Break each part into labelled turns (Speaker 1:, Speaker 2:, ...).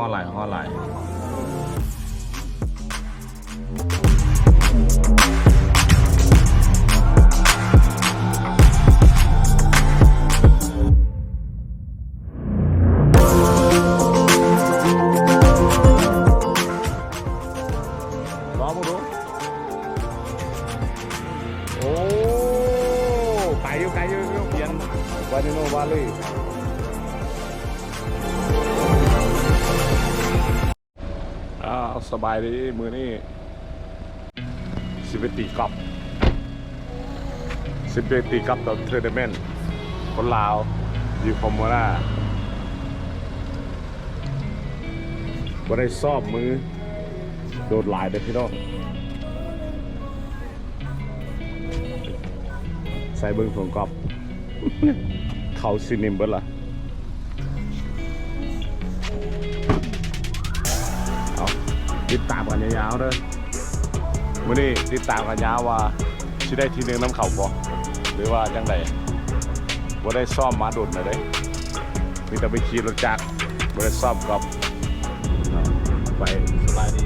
Speaker 1: อไหลห่อไหล สบายดีมือนี่สิบเอ็ดตีกอล์ฟสิบเอ็ดตีกอล์ฟต่อเทร์เดเมนต์คนลาวอยู่คอมโมนาวันได้ซ่อมมือ โดดหลายเด้อพี่น้องใส่เบิ้งผงกอบเขาซินิมเบิ้ล่ะ ติดตามกันยาวๆเด้อมื้อนี้ติดตามกันยาวว่าสิได้ทีหนึงน้ำเขาบ่หรือว่าจังไดบ่ได้ซ่อมมาดุนนะเด้มีแต่ไปขี่รถจักรบ่ได้ซ่อมกอบเอาไป
Speaker 2: สบายดี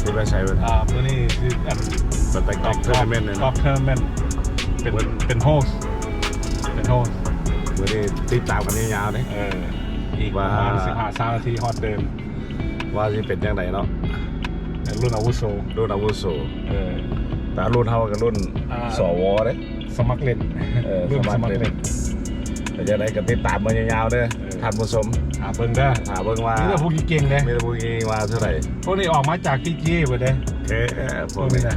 Speaker 1: ที่ไปใช้เว้ย
Speaker 2: อ่าตัวนี้คืออัน
Speaker 1: มันไปกอบเทอร์นาเมนต์เลย
Speaker 2: กอ
Speaker 1: เนาะ
Speaker 2: ล์ฟเทอร์นาเมนต์เป็น
Speaker 1: เหมือน
Speaker 2: เป็นโฮสเป็นโฮส
Speaker 1: มื้อนี้ติดตามกันยาวๆเด้
Speaker 2: เอออีกประมาณ
Speaker 1: ว่า
Speaker 2: สิบห้าสามนาทีฮอตเดิม
Speaker 1: ว่าสิเป็นจังไดเนาะ
Speaker 2: รุ่นอาวุโส
Speaker 1: รุ่นอาวุโส
Speaker 2: เออ
Speaker 1: แต่รุ่นเท่ากับรุ่น
Speaker 2: อ่า
Speaker 1: สวเด้
Speaker 2: สมัครเล่น
Speaker 1: เออ
Speaker 2: รุ่น
Speaker 1: ส
Speaker 2: ส
Speaker 1: มั
Speaker 2: มั
Speaker 1: ค
Speaker 2: ค
Speaker 1: ร
Speaker 2: ร
Speaker 1: เล่
Speaker 2: เล่
Speaker 1: น
Speaker 2: น
Speaker 1: แต่จะได้ก็ติดตามมายาวๆเด้อ
Speaker 2: เออ
Speaker 1: ท่านผู้ชม
Speaker 2: หาเบิ่งได้อ
Speaker 1: ถาเบิ่งว่า
Speaker 2: นี่แต่พวกเก่งๆเลย
Speaker 1: มีแต่ผู้ยิงว่าเท่าไหร่
Speaker 2: พวกนี้ออกมาจากพีจีเบ่ได้
Speaker 1: เอ๊ะพ
Speaker 2: พ
Speaker 1: ว
Speaker 2: ว
Speaker 1: ก
Speaker 2: ก
Speaker 1: นี้
Speaker 2: นี้นะ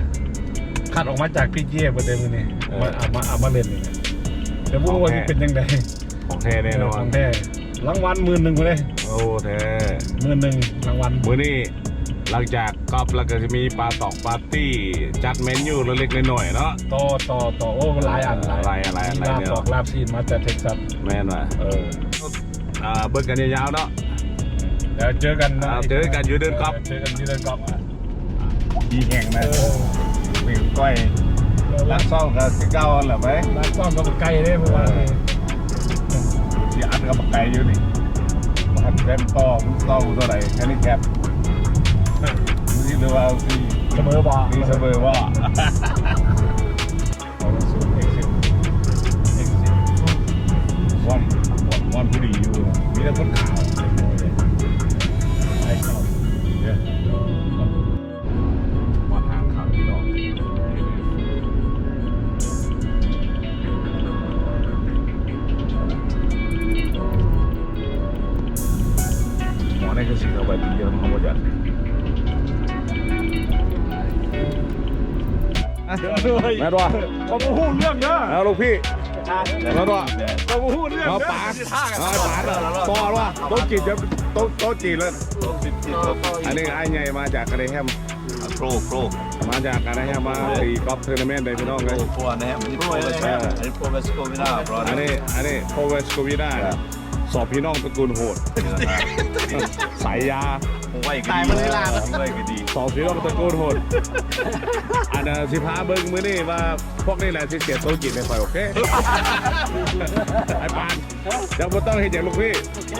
Speaker 2: คัดออกมาจากพีจีเบ่ได้มื้อนี้
Speaker 1: เออ
Speaker 2: มาเอามาเอามาเล่นนี่นะเดี๋ยวพวกว่าสิเป็นยังไง
Speaker 1: ของแท้แน่นอน
Speaker 2: ของแท้ รางวัลหมื่นหนึ่งไปเลย
Speaker 1: โอ้แท้
Speaker 2: หมื่นหนึ่งรางวัล
Speaker 1: มื้อนี้หลังจากกอบแล้วก็จะมีปลาตอกปาร์ตี้จัดเมนูเล็กๆน้อยๆเนาะ
Speaker 2: ต่อต่อต่อโอ้มันหลายอัน
Speaker 1: หลายอันหลายอันหลายอัน
Speaker 2: ลาบบอกลาบซีนมาจากเท็กซัส
Speaker 1: แม่นว่ะ
Speaker 2: เออ
Speaker 1: อ่าเบิ่งกันยาวๆเนาะ
Speaker 2: เดี๋ยวเจอกันนะ
Speaker 1: อ่าเจอกันอยู่เดินกอล์ฟ
Speaker 2: เจอกันอยูเดินกอล์ฟอะ
Speaker 1: ดีแห่ง
Speaker 2: เอ
Speaker 1: นะ
Speaker 2: อ
Speaker 1: มีก้อยรักซ่อมกับที่เก่าแหละไหม
Speaker 2: ร้านซ่อมกับไก่ได้เพราะว่า
Speaker 1: ที่อัดกับไก่อยู่นี่มันแรมต่อมันต่อเท่าไหร่แค่นี้แคปนี่หรือว่าที่
Speaker 2: เสมอบ่
Speaker 1: นี่เสมอว่า
Speaker 2: เอาสูตรเอ็กซิสเอ็กซิส
Speaker 1: วันวันวันผู้ดีอยู่นะมีแต่คนขาว แม่ตัว
Speaker 2: ผมพูดเรื่องเด้อ
Speaker 1: เอาลูกพี่แม่ตัว
Speaker 2: ผมพูดเรื่อง
Speaker 1: เอา
Speaker 2: เด้อ
Speaker 1: ปาดเอาปาดต่อว่าโต๊ะจีนจะโต๊ะโต๊ะจีนแล้วอันนี้ไอ้ใหญ่มาจากกระเดแฮม
Speaker 3: โปรโปร
Speaker 1: มาจากกระเดแฮมมาตีกอล์ฟทัวร์นาเมนต์เลยพี่น้อง
Speaker 3: โป
Speaker 1: เล
Speaker 3: ร
Speaker 1: ย
Speaker 3: โปรนะฮะอันนี้โปรเวสอันนี้โปรเวสโกวินาบรอ
Speaker 1: อันนี้อันนี้โคเวสโควิด้าส อบพี่น้องตระกูลโหดสายยา
Speaker 3: ผมว่าอีกดีผมว่าอีกดี
Speaker 1: สอบพี่น้องตระกูลโหดอันน่ะสิพาเบิ้งมือนี่ว่าพวกนี้แหละที่เสียโต๊ะจีนในไฟโอเคไอ้ปานยังไม่ต้องเห็นอย่างลูกพี่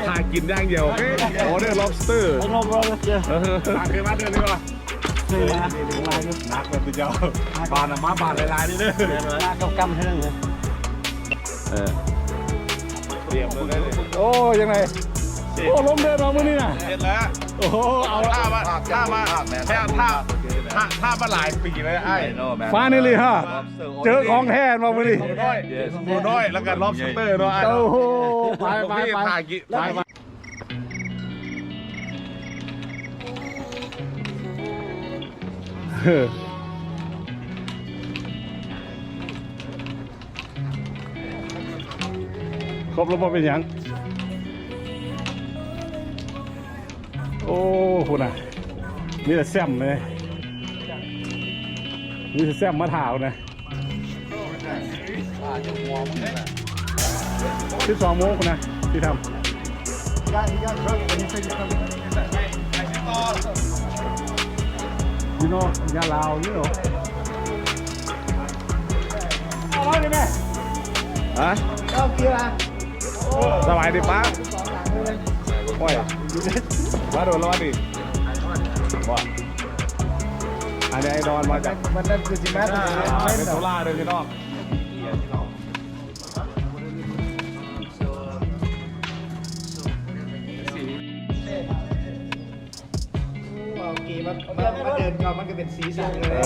Speaker 1: ทากินอย่างเดียวโอเคออเดอร์ lobster
Speaker 4: รอบรอบแล้วเจอ
Speaker 1: เออ
Speaker 2: ตาเคยมาเดือนนี้ป่ะ
Speaker 4: เคยมา
Speaker 2: นักเลยทีเดียวบานอะมาบานหลายๆนี่เด้อ
Speaker 4: ลากกำเท่านั้นเลย
Speaker 1: เออ เตรียมเลยเลย
Speaker 2: โอ้ยังไงโอ้ล้มเดินมามื่อนี้น่ะ
Speaker 1: เสร็จแล้ว
Speaker 2: โอ้โหเอา
Speaker 1: ถ้ามาถ้ามาแค่ถ้าถ้าถ้ามาหลายปีเลยไอ้
Speaker 2: ฟ้านี่เลยฮะเจอของแท้มามื่อนี้
Speaker 1: หมูน้อยหมูน้อยแล้วก็ lobster เนาะไอ้
Speaker 2: โอ้
Speaker 1: เนาะ
Speaker 2: โหไปไป
Speaker 1: พี่
Speaker 2: ไป
Speaker 1: ถ่ายกี่
Speaker 2: ครบแล้วบ่เป็นหยังโอ้คุณน่ะมีแต่แซมเลยมีแต่แซมมาถาวนะที่สองโมงคุณนะที่ทำยูโน่ยาลาวยูโน่เอาไว้เลยแม่
Speaker 1: ฮะ
Speaker 4: เข้าเกียร์
Speaker 1: สบายดีป้าโอ้ยมาโดนแล้ววะดิว่าอันนี้ไอ้ดอนมาจาก
Speaker 4: มันนั่นคือจิมา
Speaker 1: เป็นโซล่าเลยพี่น้อง
Speaker 4: เอากีมันมันเดินก่อนมันก็เป็นสีสันเล
Speaker 1: เอย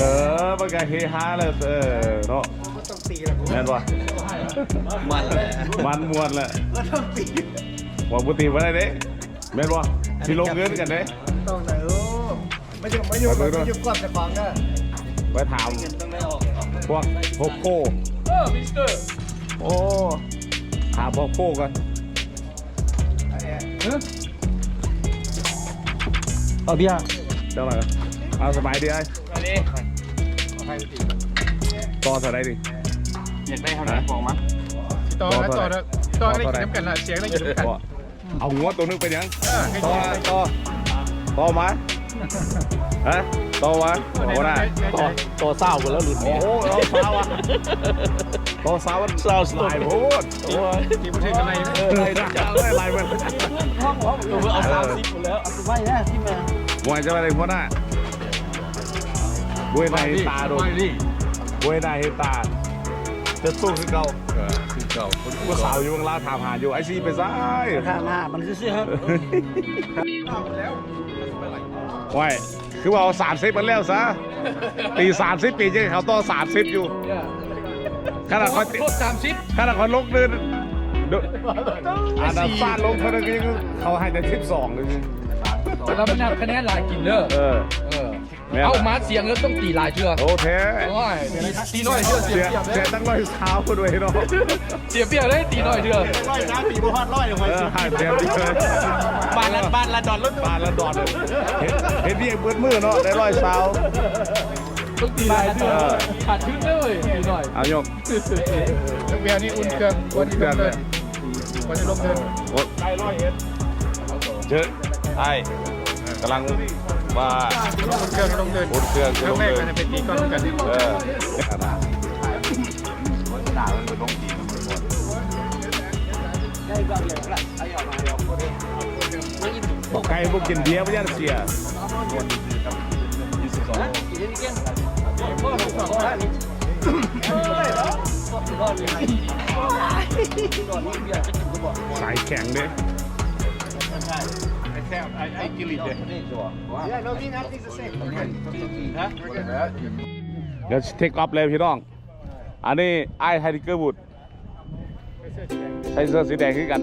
Speaker 1: อมันก็เฮฮาเลยเออเนาะ
Speaker 4: ก็ต้องตีแล้ว
Speaker 1: แม่นปะ
Speaker 3: มันเลย
Speaker 1: มันมวนแหละ
Speaker 4: ก็ต้องตี
Speaker 1: ว่าปกติว่าได้เด้แม่นปะที่ลงเงินกันเด้
Speaker 4: ต้องไหนโอ้ไม่ยุ่งไม่ยุ่งไม่ยุ่งก่อนจะฟังก็
Speaker 1: ไปถาม
Speaker 3: ต้องได้ออก
Speaker 1: พวกพวกโคเออมิสเตอร์โอ้ถามพวกโคกัน
Speaker 4: เอาเบียร์
Speaker 1: เจ้าหน่อยกันเอาสบายดีไอ้ต่อเท่าไหรดิ
Speaker 3: อยากได้เท่าไหร่บอกมา
Speaker 1: ต่อแล้วต่อแล้วต่อได้กินน้ำกันละเสียงได้กินน้ำกันเอาหัวตัวนึงเป็นยังต่อต่อต่อมาฮะต่อมาโอ้ได้ต่อ
Speaker 4: ตัวเศร้ากันแล้วหลุด
Speaker 1: โอ้โหเราสาวอะต่อสาวมันสาวสไลด์โพดโอ้ยทีมประเทศอะไรเออไล่จับเลยไล่มัน
Speaker 4: ห้องห้องเอาสามสิบหมดแล้วเอาไปไว้นะที่มาม
Speaker 1: วยจะไปอะไรพวกน่ะบวยในตาดูบวยในตา จะสู้คือเก่า
Speaker 3: คือเก่าคน
Speaker 1: ผู้สาวอยู่ข้างล่างถามหาอยู่ไอซีไปซ้าย
Speaker 4: ข้างหน้ามันซื่อๆครับ
Speaker 1: ว้ายคือว่าเอาสามสิบมันแล้วซะตีสามสิบปีจะเขาต้องสามสิบอยู่ขนาดเขาโทษสามสิบขนาดเขาลกเดินเดินอ่านฟาดลงเท่านั้นก็ยังเขาให้แต่สิบสองเลย
Speaker 5: เราไม่นับคะแนนหลายกินเด้อ
Speaker 1: เออ
Speaker 5: เออ
Speaker 1: แม่น
Speaker 5: เอามาเสียงแล้วต้องตีหลายเชือก
Speaker 1: โอ้แท้
Speaker 5: โอ้ยตีน้อยเชือกเสี
Speaker 1: เสี
Speaker 5: ย
Speaker 1: ย
Speaker 5: เปรียบ
Speaker 1: เสี
Speaker 5: เลย
Speaker 1: ยตั้งร้อยเท้าด้วยเนาะ
Speaker 5: เสียเปรียบเลยตีน้อยเชือก
Speaker 4: ร้อยนะตีบุพันร้อยลงไป
Speaker 1: เออหายเสียดีเลย
Speaker 4: บ้านละบ้านละดอนรถ
Speaker 1: บานละดอนเลยเห็นเห็นที่เบิดมือเนาะได้ร้อยเท้า
Speaker 5: ต้องตีหลายเชือกขาดขึ้นเลยตีน้อย
Speaker 1: เอายก
Speaker 5: เบียร์นี่อุ่นเครื่อง
Speaker 1: กดเพื่อนเลย
Speaker 5: วันจะลงเดิน
Speaker 1: กดได้ร้อยเอ็ดเจอไอ้กำลัง ว่า
Speaker 5: เครื่องลงเดิน
Speaker 1: บนเครื่องจะลงเลย
Speaker 5: เป็นตีก้อนกัน
Speaker 1: เออ
Speaker 3: ด่ามันเป็นต้องตีมันหมด
Speaker 1: บอกใครพวกกินเบียร์ไม่ยันเสียสายแข็งเด้
Speaker 4: Yeah, no, he nothing's the same.
Speaker 1: เดี๋ยวเทคออฟเลยพี่น้อง อันนี้ไอ้ไทเกอร์บูดใส่เสื้อสีแดงขึ้นกัน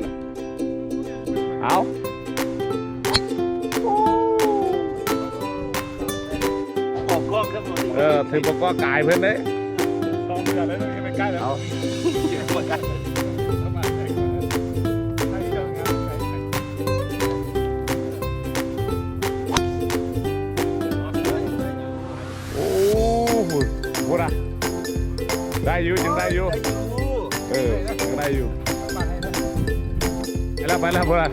Speaker 1: เอาเออถึงบอกก็กายเพื่อนเด้เอาโอยู่ยังได้อยู่เออยังได้อยู่ไปแล้วไปแล้วพูดอะ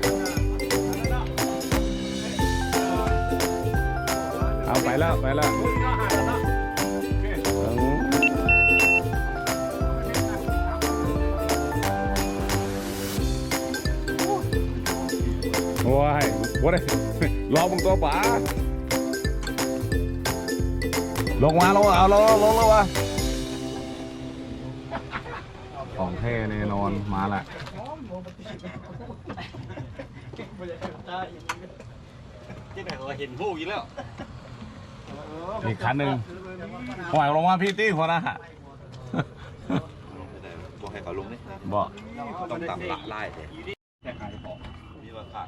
Speaker 1: เอาไปแล้วไปแล้วอืมโอ้ยว่าได้รอมึงตัวป๋าลงมาลงมาเอาลงลงลงวะ ท่แน่นอนมาแหละ
Speaker 3: เห็นผู้อยู่แล้ว
Speaker 1: อีกคันหนึ่งปล่อยลงมาพี่ตี้คนนะฮะ
Speaker 3: บอกให้เขาลงนี่
Speaker 1: บอก
Speaker 3: ต้องตามละไล่เลยมีราคา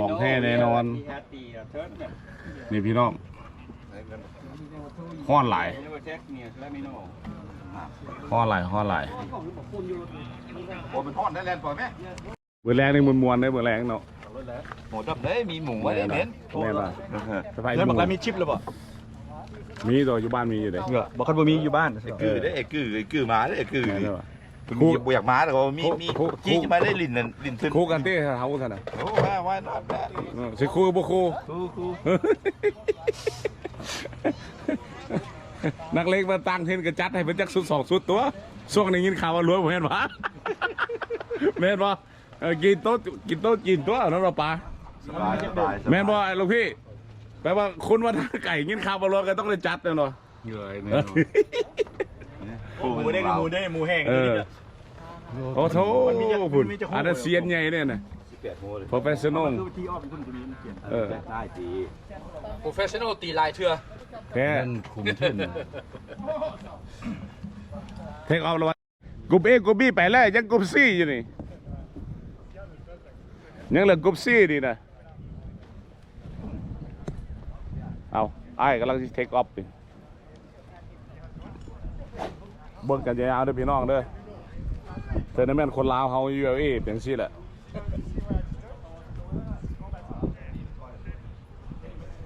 Speaker 1: ของแท้แน่นอน นี่พี่น้องห้อนไหลาย ห้อนไหลายห้อนไหลาย
Speaker 3: โอ้เป็นทอดได้แลนด์ปล่อยไหม
Speaker 1: เบอร์แรงนี่มวนมวนๆเลยเบอร์แรงเนาะ
Speaker 3: หมูดับเลยมีหมูไว้ได้เน้น
Speaker 1: แม่นป่ะสบาย
Speaker 6: เงิน
Speaker 1: ห
Speaker 6: บอก
Speaker 1: มู
Speaker 6: แล้วมีชิปหรือเปล่า
Speaker 1: มีตัวอยู่บ้านมีอยู่เลย
Speaker 6: เหรอบอกคันบ่มีอยู่บ้าน
Speaker 3: ไอ้กือได้ไอ้กือไอ้กือมาได้ไอ้กือ
Speaker 1: แม่นป่ะ
Speaker 3: มีบอยากมาแต่ว่ามีมี
Speaker 1: คู่
Speaker 3: จี้จะมาได้ลินนั่นลินซึน
Speaker 1: คู่กันเต้เขาท่านน่ะ
Speaker 3: โอ้ว่าว่าน่าแม่
Speaker 1: เออสิคู่กับบ่คู่
Speaker 3: คู่คู่
Speaker 1: นักเลงมาตั้งเทนกระจัดให้เป็นจักสุดสองสุดตัวช่วงนี้ยินข่าวว่ารวยผมเห็นปะแม่นปะเออกินโต๊ะกินโต๊ะกินตัวน้องเราปลา
Speaker 3: สบายสบาย
Speaker 1: แม่นบ่ไอ้ลูกพี่แปลว่าคุณว่าถ้าไก่กินข้าวบอลก็ต้องได้จัดเลยเนาะ
Speaker 2: เหนื่อย
Speaker 1: เอ
Speaker 2: แน่
Speaker 1: อน
Speaker 2: อน
Speaker 4: หมูเด้งหมูเด้งหมูแห้ง
Speaker 1: เออโอ้โถพุ่นอันนั้นเซียนใหญ่เนี่ยนะ
Speaker 3: สิบแปดโมงเลย
Speaker 1: professional
Speaker 4: ที่อ้อมเป็นคนตัวนี้มันเปลี่ยน
Speaker 1: เออ
Speaker 3: ได้ดี
Speaker 5: โปรเฟชชั่นอลตีลายเถื่อ
Speaker 1: แค่
Speaker 2: นั่นคุมขึ้น
Speaker 1: เทคเอาแล้ววะกรุ๊ปเอกรุ๊ปบีไปแล้วยังกรุ๊ปซีอยู่นี่ยังเหลือกรุ๊ปซีดีนะเอาไอ้ายกำลังเทคออฟนี่เบิ่งกันยาวๆเด้อพี่น้องเด้อเธอนั่นแม่นคนลาวเฮาอยู่เอเป็นซี่แหละ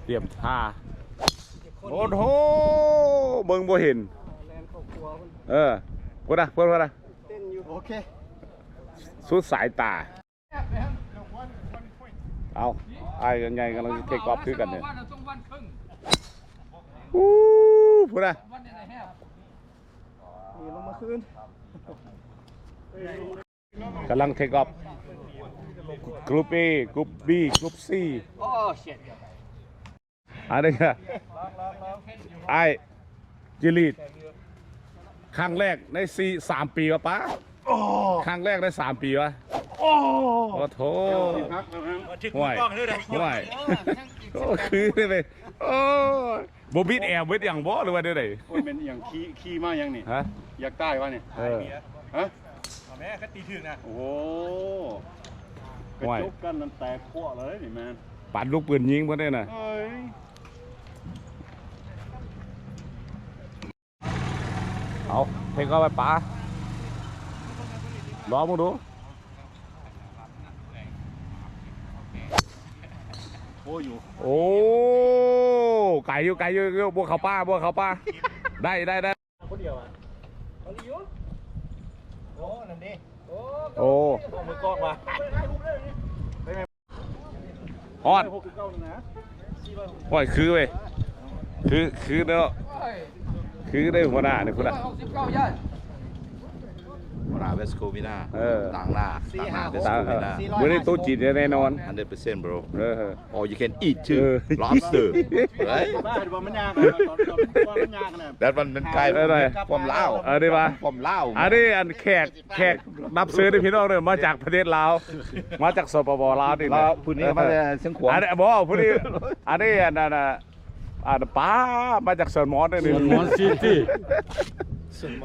Speaker 1: เต รียมท่าโอ้โหเบิ่งบ่เห็นเออพูดนะพูดพูดนะ
Speaker 4: โอเค
Speaker 1: สุดสายตา เอาไอ้ยังไงกำลังเทคออฟคือกันเนี่ย
Speaker 5: วันละสองวันครึ่ง
Speaker 1: อู้พูดนะ
Speaker 5: วันนี้ไหนแฮะ
Speaker 4: นี่ลงมาคืน
Speaker 1: กำลังเทคออฟกรุ๊ป A กรุ๊ป B กรุ๊ป C
Speaker 5: โอ้เช็ด
Speaker 1: อะไรกันไอ้จิลีดครั้งแรกในสี่สามปีวะป้าครั้งแรกได้สามปีวะโอ้โถห่วยห่วยโอ้คือเลยโอ้บบิดแอบเวทอย่างบ่หรือว่าเดี๋ยวไหน
Speaker 2: โอ้ยเป็นอย่างขี้ขี้มากยังนี่
Speaker 1: ฮะ
Speaker 2: อยากได้วะเนี่ย
Speaker 1: เออ
Speaker 2: ฮะ
Speaker 4: แม่ก็ตีถึงนะ
Speaker 2: โอ้โหกระ
Speaker 1: ห่วย
Speaker 2: จกกันมันแตกขั้วเลยนี่แมน
Speaker 1: ปัดลูกปืนยิงมาได้น่ะ
Speaker 2: เอ้ย
Speaker 1: เอาเทคเอาไปป๋าลองมึงดู
Speaker 2: โอ้อยู่
Speaker 1: โอ้ไก่อยู่ไก่อยู่บวกเขาป้าบวกเขาป้าได้ได้ได้
Speaker 4: คนเดียวอะเขาดียู่โอ้นั่นดิโอ้
Speaker 1: โอ้
Speaker 4: มือกล้องมา
Speaker 1: ฮอด
Speaker 2: หกสิบเก้าเลยนะ
Speaker 1: ห่วยคือเว้ยคือคือเนาะ
Speaker 5: เฮ้ย
Speaker 1: คือได้หัวหน้าเนี่ยคุณ
Speaker 5: ร้อ
Speaker 1: อะ
Speaker 5: ยหกสิบเก้าย่าน
Speaker 3: ราเวสโควินา
Speaker 1: เออ
Speaker 3: ต่างหน้าต่างหน้าเวส
Speaker 1: ตา
Speaker 3: โค
Speaker 1: เอ
Speaker 3: วิ
Speaker 1: อ
Speaker 3: นา
Speaker 1: มื่อนี้ตู้จีนแน่นอน
Speaker 3: 100% bro
Speaker 1: เออ
Speaker 3: or you can eat too
Speaker 1: เออ
Speaker 3: lobster right
Speaker 2: บ้าดูว่ามันยากอะตอนตอนตอนมันยากนะ
Speaker 3: that one เป็นไก่
Speaker 1: ได้เลย
Speaker 3: ผมเล่าว
Speaker 1: เออได้ปะ
Speaker 3: ผมเล่าว
Speaker 1: อันนี้อันแขกแขกรับซื้อในพี่น้องเนี่ยมาจากประเทศลาวมาจากสปปลาวนี่แห
Speaker 3: แล้
Speaker 1: ละ
Speaker 3: วพูดนี้มาจากเชียงขวาง
Speaker 1: อันนี้บอกผู้นี้อันนี้อันนั้นน่ะ อันป้ามาจากเซิร์นมอสนี่
Speaker 2: ส่วนมอนซิตี้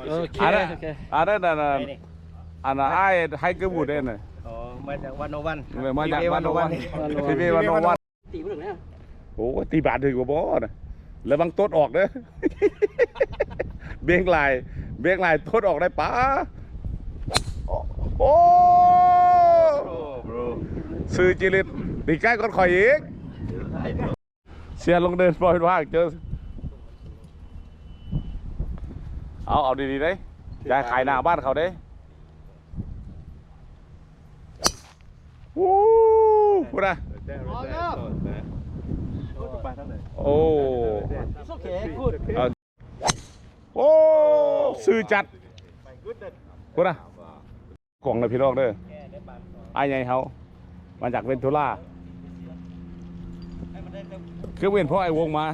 Speaker 2: โอเค
Speaker 1: อันนั้น
Speaker 2: โอเค
Speaker 1: อันนั้นอันนั้นอันนั้นไอ้ไฮเกอร์บูดเนี่ย
Speaker 4: อ๋อมาจากวันโนวัน
Speaker 1: มาจากวันโนวันทีวีวันโนวันตีมันถึงเนี่ยโอ้ตีบาทถึงกว่าบอนะแล้วบางต้นออกเด้อเบี้ยงลายเบี้ยงลายต้นออกได้ป้าโอ้
Speaker 3: bro
Speaker 1: ซื้อจิริตตีใกล้ก้อนข่อยอีก เสียลงเดินปล่อยว่างเจอ เอาเอาดีๆได้ย่าขายหน้าบ้านเขาเด้วู้พูดนะ
Speaker 2: ไปเท่าไหร่
Speaker 1: โอ้
Speaker 4: โอ้
Speaker 1: ซื้อจัดพูดนะของเลยพี่น้องเด้อไอ้ไงเขามาจากเวนทูล่า คือเว้นเพราะไอ้วงมา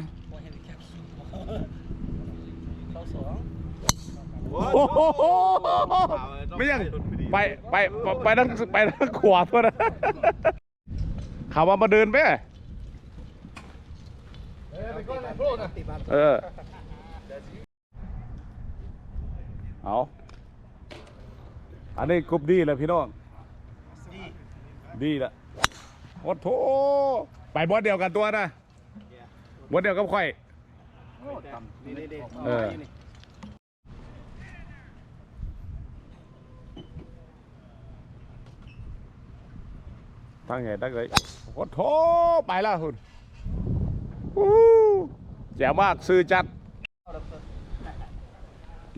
Speaker 1: โอ้โหไม่ยังไปไปไปไปทางไปทางขวาเพื่อนนะเขาว่ามาเดินไป
Speaker 5: เฮ้ยไปก้อนเลยโปรนะ
Speaker 1: เออเอาอันนี้กรุ๊ปดีเลยพี่น้องดีละโอ้โถไปบอสเดียวกันตัวนะ บอสเดียวกับข่อย
Speaker 4: นี่นี่นี่
Speaker 1: เออตั้งไงตั้งเลยโอ้โถไปแล้วคุณอู้แจ๋วมากซื้อจัด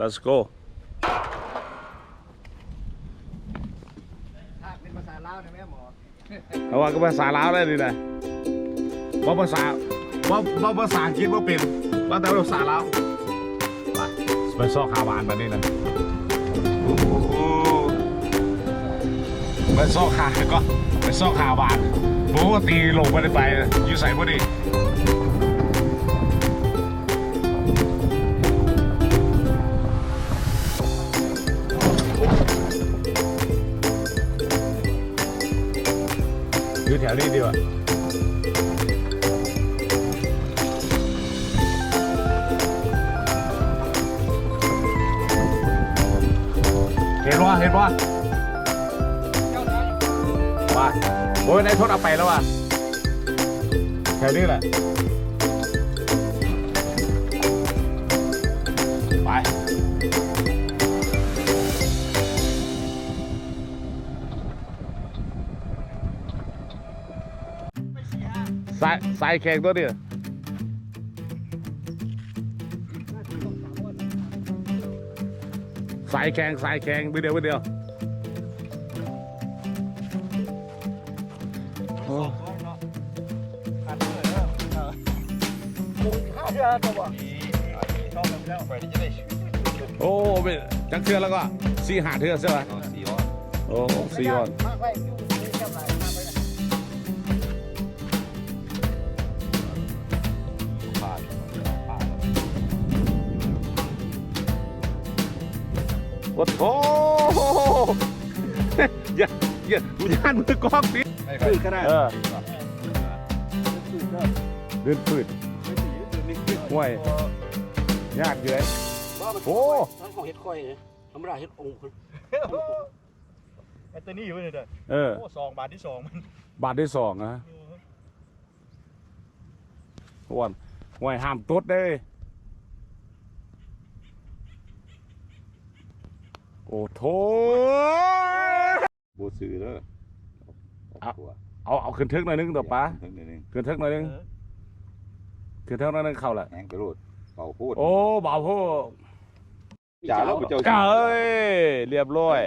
Speaker 1: let's go
Speaker 4: ถ้าเป็นภาษาลาวนะแม่หมอ
Speaker 1: เอาว่าก็ภาษาลาวได้ดีนะว่าภาษา ว่าว่าภาษาอังกฤษว่าเป็นว่าแต่ภาษาลาวไปไปซอกขาวหวานมานี่นะโอ้โหไปซอกหาก็ไปซอกหาบาทปกติลงไปได้ไปอยู่ใส่พอดีอยู่แถวนี้ดีกว่า ห็นว่าเห็นว่าว่าโอ้ยนายทศเอาไปแล้วว่ะแค่นี้แหละไปสายสายแข่งตัวเดียว สายแข่งสายแข่งไปเดียวไปเดียวโอ้
Speaker 4: ยเนาะเออมุงห้าเดือนตัวบ่ชอบแบบแล้วไปจะได้
Speaker 1: โอ้เป็นจักเทือแล้วก็สี่หาเทือใช่ไหม
Speaker 3: สี่ออน
Speaker 1: โอ้สี่ออน โอ้โหอย่าอย่ากูย่านมือกล้องดิ
Speaker 3: ไม่ค่อย
Speaker 4: ก็ได้
Speaker 1: เออเดินปืดห่วยยากอยู่เลยโอ้
Speaker 5: ทั้งของเฮ็ดค่อยเนี่ยธรรมดาเฮ็ดองค์คน
Speaker 4: ไอ้ตัวนี้อยู่นี่เด้อ
Speaker 1: เออ
Speaker 4: โอ้สองบาทที่สองมัน
Speaker 1: บาทที่สองนะห่วนห่วยห้ามตดเด้โอ้โถ
Speaker 3: บูซื้อแล้ว
Speaker 1: เอาเอาเอาขึ้นทึกหน่อยนึงต่อปะ
Speaker 3: ถึงนิดนึง
Speaker 1: ขึ้นทึกหน่อยนึงขึ้นทึกหน่อยนึงเข้าแหละ
Speaker 3: แหงไปรูดเป่าพูด
Speaker 1: โอ้บ่าวโพ
Speaker 3: จ่าแล้วกูเจ้า
Speaker 1: เอ้ยเรียบร้อย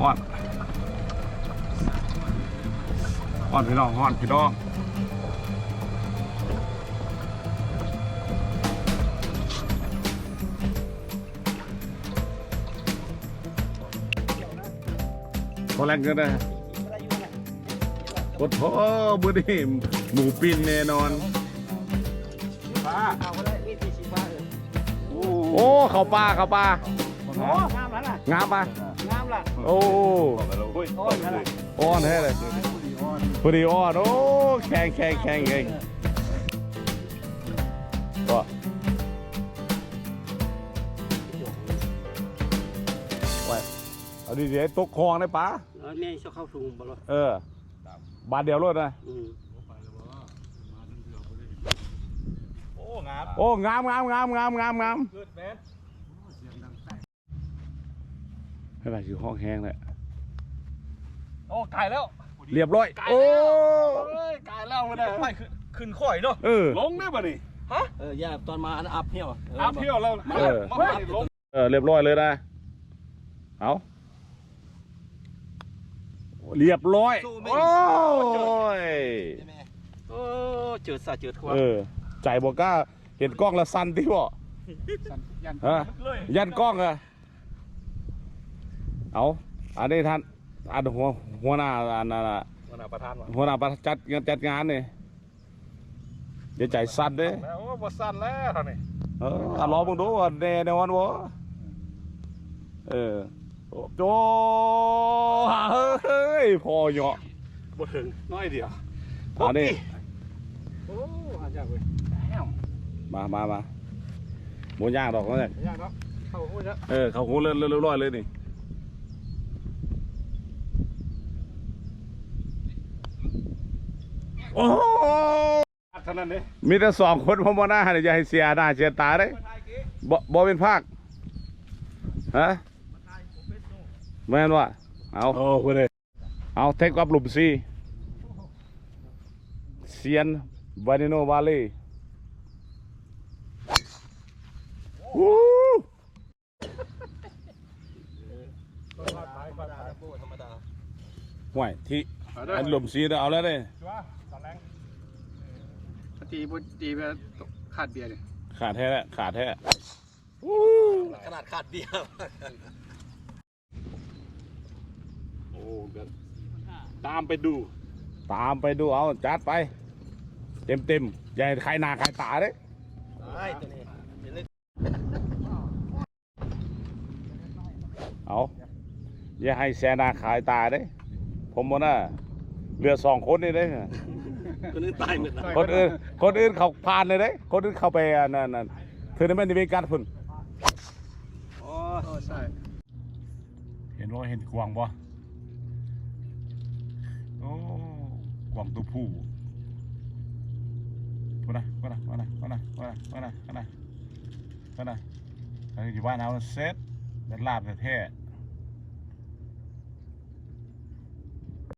Speaker 1: ฮอนฮอนพี่น้องฮอนพี่น้อง คนแรงเกินนะ
Speaker 4: อะไรอยู่น่ะ
Speaker 1: โอ้โหบุดีหมูปิ้นแน่นอน
Speaker 4: ฟ้าเอาก็ได้มีที่สีฟ้าเออ
Speaker 1: โอ้เขาปลาเขาปลา
Speaker 4: โอ้งามแล้วล่ะ
Speaker 1: งามปะ
Speaker 4: งามล่ะ
Speaker 1: โอ้
Speaker 3: บอกกันแล้วเฮ้ย
Speaker 4: โอ้ยนั่นแหละ
Speaker 1: อ้อนแท้เลยพอดีอ้อนโอ้แข็งแข็งแข็งแข็ง เอาดีๆตกคลองได้ปะ
Speaker 5: แล้วแม่ชอบเข้าถุงบ่ล่ะ
Speaker 1: เออ บาทเดียวรถนะ
Speaker 5: อืม
Speaker 4: โอ้งาม
Speaker 1: โอ้ งามงามงามงามงามงาม
Speaker 4: เกิดแมน
Speaker 1: ไม่เป็นไรคือห้องแห้งเลย
Speaker 4: โอ้กายแล้ว
Speaker 1: เรียบร้อยโอ้
Speaker 4: เอ้ยกายแล้วมันได้ไม่ขึ้นขึ้นข่อยเนาะ
Speaker 1: เออ
Speaker 2: ลงได้ป่ะนี่
Speaker 5: เออย่าตอนมาอันอัพเหี่ยว
Speaker 2: อาเที่ยวแล้ว
Speaker 1: เออ
Speaker 2: มามาลง
Speaker 1: เออ เรียบร้อยเลยนะ เอา เรียบร้อย โอ้ย
Speaker 5: โอ้เจิดสาเจิดครัว
Speaker 1: เออใจบอกกล้าเห็นกล้องและสั่นที่บ่
Speaker 2: ยัน
Speaker 1: ฮะยันกล้องอะเอาอันนี้ท่านอันหัวหัวหน้าอันนั้นน่ะ
Speaker 2: วันน่ะประธานวะ
Speaker 1: หัวหน้าประจัดงานจัดงานนี่อย่าใจสั่นเด้
Speaker 2: แล้วว่าบ่สั้นแล้วเท่านี้
Speaker 1: เอออะรอมึงดูว่าแน่นอนวะเออ โอ้โจเฮ้ยพอเหยาะ
Speaker 2: บ่ถึงน้อยเดียว
Speaker 1: อันนี้
Speaker 2: โอ้หายากเว้ย
Speaker 1: มามามาหมูย่างดอกนั่นแหละ
Speaker 2: ยากเนาะเข้าหูเยอะ
Speaker 1: เออเขาหูเรื่อยเรื่อยๆเลยนี่โอ้
Speaker 2: เท่านั้นเด้
Speaker 1: มีแต่สองคนพ่อมาหน้าเนี่ยอย่าให้เสียหน้าเสียตาเลยบ่บ่เป็นภาคฮะ แม่นว่าเอา
Speaker 2: โอ้คุณเลย
Speaker 1: เอาเทคกับหลุมซีเซียนวานิโนวาลีวู้ห่วยที่อันหลุมซีเนี่ยเอาแล้วเลย
Speaker 2: ชัวตอนแรงตีบุตีไปขาดเบียร์เลย
Speaker 1: ขาดแท้แล้วขาดแท้
Speaker 3: ขนาดขาดเดียว
Speaker 2: โอ้ก็ตามไปดู
Speaker 1: ตามไปดูเอาจัดไป เต็มเต็มๆอย่าให้ใครหนาใครตาเด้
Speaker 3: ไอ้ตัวนี้เดี๋ยวเล่น
Speaker 1: เอาอย่าให้แซนาขายตาเด้ผมว่าน่ะเหลือสองคนนี่เด้
Speaker 3: คนนึงตายหมด
Speaker 1: คนอื่นคนอื่นเขาผ่านเลยเด้ คนอื่นเข้าไปอันนั่นนั่นเธอนี่ไม่ได้มีการพุ่น
Speaker 3: โอ้
Speaker 4: ใช่
Speaker 1: เห็นว่าเห็นกวางบ่ กวางตัวผู้ว่านะว่านะว่านะว่านะว่านะว่านะว่านะว่านะอันนี้อยู่บ้านเอาเซ็ตเด็ดลาบแท้